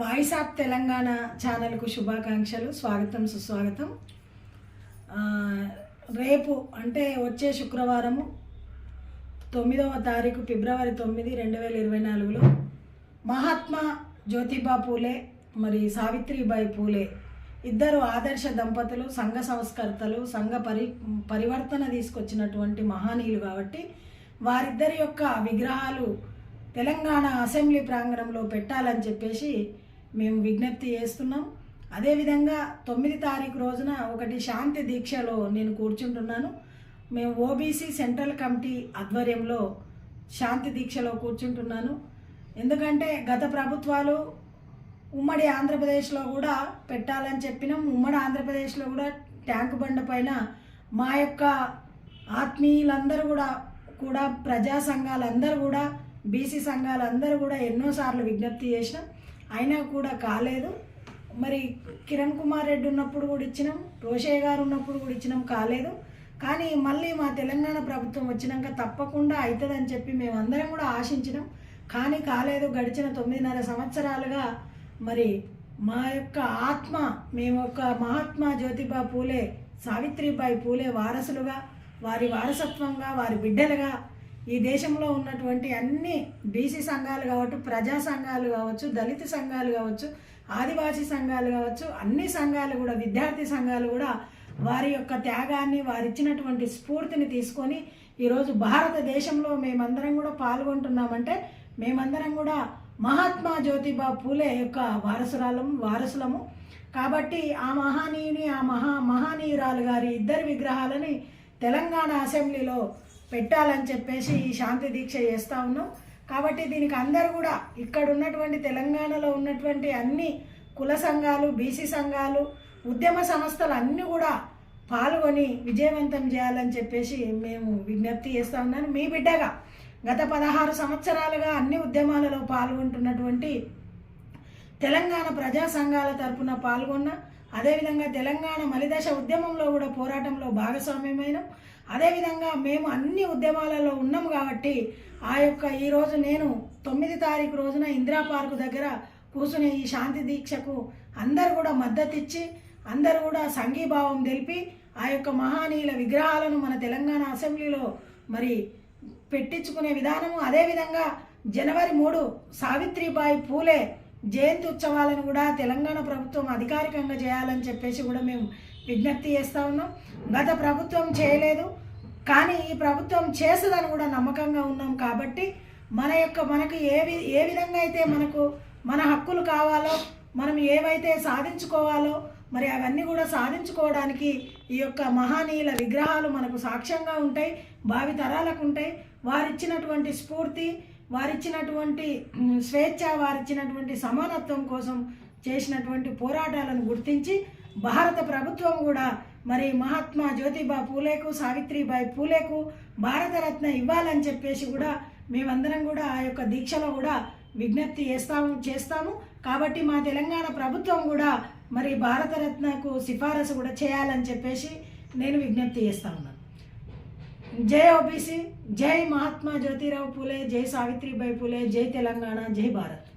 Voice of Telangana ఛానల్కు శుభాకాంక్షలు. స్వాగతం సుస్వాగతం. రేపు అంటే వచ్చే శుక్రవారము తొమ్మిదవ తారీఖు ఫిబ్రవరి తొమ్మిది రెండు వేల ఇరవై నాలుగులో మహాత్మా జ్యోతిబా పూలే మరి సావిత్రిబాయి పూలే ఇద్దరు ఆదర్శ దంపతులు సంఘ సంస్కర్తలు సంఘ పరి పరివర్తన తీసుకొచ్చినటువంటి మహానీయులు కాబట్టి వారిద్దరి యొక్క విగ్రహాలు తెలంగాణ అసెంబ్లీ ప్రాంగణంలో పెట్టాలని చెప్పేసి మేము విజ్ఞప్తి చేస్తున్నాం. అదేవిధంగా తొమ్మిది తారీఖు రోజున ఒకటి శాంతి దీక్షలో నేను కూర్చుంటున్నాను. మేము ఓబీసీ సెంట్రల్ కమిటీ ఆధ్వర్యంలో శాంతి దీక్షలో కూర్చుంటున్నాను. ఎందుకంటే గత ప్రభుత్వాలు ఉమ్మడి ఆంధ్రప్రదేశ్లో కూడా పెట్టాలని చెప్పినాం. ఉమ్మడి ఆంధ్రప్రదేశ్లో కూడా ట్యాంక్ బండ పైన మా యొక్క ఆత్మీయులందరూ కూడా కూడా ప్రజా సంఘాలందరూ కూడా బీసీ సంఘాలందరూ కూడా ఎన్నోసార్లు విజ్ఞప్తి చేసినాం అయినా కూడా కాలేదు. మరి కిరణ్ కుమార్ రెడ్డి ఉన్నప్పుడు కూడా ఇచ్చినాం రోషయ్య గారు ఉన్నప్పుడు కూడా ఇచ్చినాం కాలేదు. కానీ మళ్ళీ మా తెలంగాణ ప్రభుత్వం వచ్చినాక తప్పకుండా అవుతుందని చెప్పి మేమందరం కూడా ఆశించినాం. కానీ కాలేదు గడిచిన తొమ్మిదిన్నర సంవత్సరాలుగా మరి మా యొక్క ఆత్మ మేము ఒక మహాత్మా జ్యోతిబా పూలే సావిత్రిబాయి పూలే వారసులుగా వారి వారసత్వంగా వారి బిడ్డలుగా ఈ దేశంలో ఉన్నటువంటి అన్ని బీసీ సంఘాలు కావచ్చు ప్రజా సంఘాలు కావచ్చు దళిత సంఘాలు కావచ్చు ఆదివాసీ సంఘాలు కావచ్చు అన్ని సంఘాలు కూడా విద్యార్థి సంఘాలు కూడా వారి యొక్క త్యాగాన్ని వారిచ్చినటువంటి స్ఫూర్తిని తీసుకొని ఈరోజు భారతదేశంలో మేమందరం కూడా పాల్గొంటున్నామంటే మేమందరం కూడా మహాత్మా జ్యోతిబా పూలే యొక్క వారసురాలం వారసులము. కాబట్టి ఆ మహానీయుని ఆ మహా మహానీయురాలు గారి ఇద్దరి విగ్రహాలని తెలంగాణ అసెంబ్లీలో పెట్టాలని చెప్పేసి ఈ శాంతి దీక్ష చేస్తూ ఉన్నాం. కాబట్టి దీనికి అందరూ కూడా ఇక్కడ ఉన్నటువంటి తెలంగాణలో ఉన్నటువంటి అన్ని కుల సంఘాలు బీసీ సంఘాలు ఉద్యమ సంస్థలు అన్నీ కూడా పాల్గొని విజయవంతం చేయాలని చెప్పేసి మేము విజ్ఞప్తి చేస్తూ ఉన్నాను. మీ బిడ్డగా గత పదహారు సంవత్సరాలుగా అన్ని ఉద్యమాలలో పాల్గొంటున్నటువంటి తెలంగాణ ప్రజా సంఘాల తరపున పాల్గొన్న అదేవిధంగా తెలంగాణ మలిదశ ఉద్యమంలో కూడా పోరాటంలో భాగస్వామ్యమైన. అదేవిధంగా మేము అన్ని ఉద్యమాలలో ఉన్నాం కాబట్టి ఆ యొక్క ఈరోజు నేను తొమ్మిది తారీఖు రోజున ఇందిరా పార్కు దగ్గర కూర్చునే ఈ శాంతి దీక్షకు అందరు కూడా మద్దతు ఇచ్చి అందరూ కూడా సంఘీభావం తెలిపి ఆ యొక్క మహానీయుల విగ్రహాలను మన తెలంగాణ అసెంబ్లీలో మరి పెట్టించుకునే విధానము. అదేవిధంగా జనవరి మూడు సావిత్రిబాయి పూలే జయంతి ఉత్సవాలను కూడా తెలంగాణ ప్రభుత్వం అధికారికంగా చేయాలని చెప్పేసి కూడా మేము విజ్ఞప్తి చేస్తూ ఉన్నాం. గత ప్రభుత్వం చేయలేదు కానీ ఈ ప్రభుత్వం చేస్తుందని కూడా నమ్మకంగా ఉన్నాం కాబట్టి మన యొక్క మనకు ఏ వి ఏ విధంగా అయితే మనకు మన హక్కులు కావాలో మనం ఏవైతే సాధించుకోవాలో మరి అవన్నీ కూడా సాధించుకోవడానికి ఈ యొక్క మహానీయుల విగ్రహాలు మనకు సాక్ష్యంగా ఉంటాయి భావి తరాలకు ఉంటాయి. వారిచ్చినటువంటి స్ఫూర్తి వారిచ్చినటువంటి స్వేచ్ఛ వారిచ్చినటువంటి సమానత్వం కోసం చేసినటువంటి పోరాటాలను గుర్తించి భారత ప్రభుత్వం కూడా మరి మహాత్మా జ్యోతిబా పూలేకు సావిత్రిబాయి పూలేకు భారతరత్న ఇవ్వాలని చెప్పేసి కూడా మేమందరం కూడా ఆ యొక్క దీక్షలో కూడా విజ్ఞప్తి చేస్తాము చేస్తాము. కాబట్టి మా తెలంగాణ ప్రభుత్వం కూడా మరి భారతరత్నకు సిఫారసు కూడా చేయాలని చెప్పేసి నేను విజ్ఞప్తి చేస్తా ఉన్నాను జై ఓబీసీ జై మహాత్మా జ్యోతిరావు పూలే జై సావిత్రిబాయి పూలే జై తెలంగాణ జై భారత్.